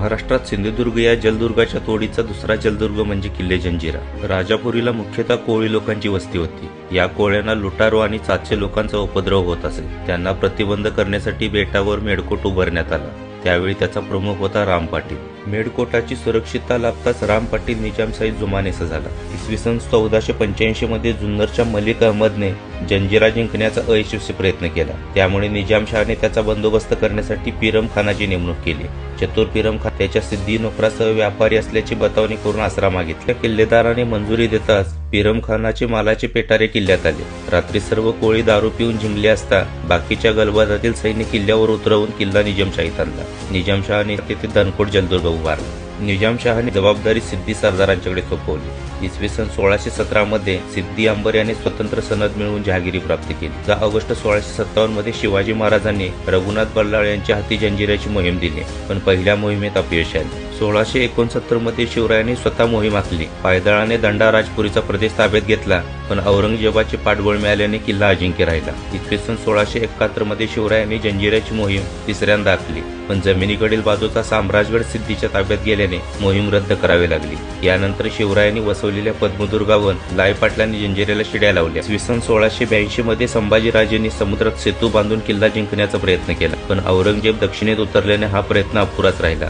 महाराष्ट्रात सिंधुदुर्ग या जलदुर्गाच्या तोडीचा दुसरा जलदुर्ग म्हणजे किल्ले जंजिरा. राजापुरीला मुख्यतः कोळी लोकांची वस्ती होती. या कोळ्यांना लुटारो आणि चाचे लोकांचा उपद्रव होत असे. त्यांना प्रतिबंध करण्यासाठी बेटावर मेडकोट उभारण्यात आला. त्यावेळी त्याचा प्रमुख होता राम पाटील. मेडकोटाची सुरक्षितता लाभताच राम पाटील निजामशाही जुमानेसा झाला. इसवी सन चौदाशे पंच्याऐंशी मध्ये जुन्नरच्या मलिक अहमदने जंजिरा जिंकण्याचा अयशस्वी प्रयत्न केला. त्यामुळे निजामशहाने त्याचा बंदोबस्त करण्यासाठी पिरम खानाची नेमणूक केली. चतुर पिरम खान त्याच्या सिद्धी नोकरासह व्यापारी असल्याची बतावणी करून आसरा मागितला किल्लेदाराने मंजुरी देताच पिरम खानाचे मालाचे पेटारे किल्ल्यात आले. रात्री सर्व कोळी दारू पिऊन जिंकले असता बाकीच्या गलबाजातील सैन्य किल्ल्यावर उतरवून किल्ला निजामशाहीत आणला. निजामशहाने तेथे धनकोट जलदुर्ग उभारला निजामशहाने जबाबदारी सिद्धी सरदारांच्याकडे सोपवली इसवी सन सोळाशे सतरा मध्ये सिद्धी अंबर यांनी स्वतंत्र सनद मिळवून जहागिरी प्राप्त केली. दहा ऑगस्ट सोळाशे सत्तावन्नमध्ये शिवाजी महाराजांनी रघुनाथ बल्लाळ यांच्या हाती जंजिराची मोहीम दिली. पण पहिल्या मोहिमेत अपयश आले. सोळाशे एकोणसत्तरमध्ये शिवरायांनी स्वतः मोहीम आखली. पायदळाने दंडा राजपुरीचा प्रदेश ताब्यात घेतला पण औरंगजेबाचे पाठबळ मिळाल्याने किल्ला अजिंक्य राहिला. इसवी सन सोळाशे एकाहत्तरमध्ये शिवरायांनी जंजिऱ्याची मोहीम तिसऱ्यांदा आखली पण जमिनीकडील बाजूचा साम्राजगड सिद्धीच्या ताब्यात गेल्याने मोहीम रद्द करावी लागली. यानंतर शिवरायांनी वसवलेल्या पद्मदुर्गावर लाय पाटलांनी जंजिऱ्याला शिड्या लावल्या. इसवी सन सोळाशे ब्याऐंशी मध्ये संभाजीराजेंनी समुद्रात सेतू बांधून किल्ला जिंकण्याचा प्रयत्न केला पण औरंगजेब दक्षिणेत उतरल्याने हा प्रयत्न अपुराच राहिला.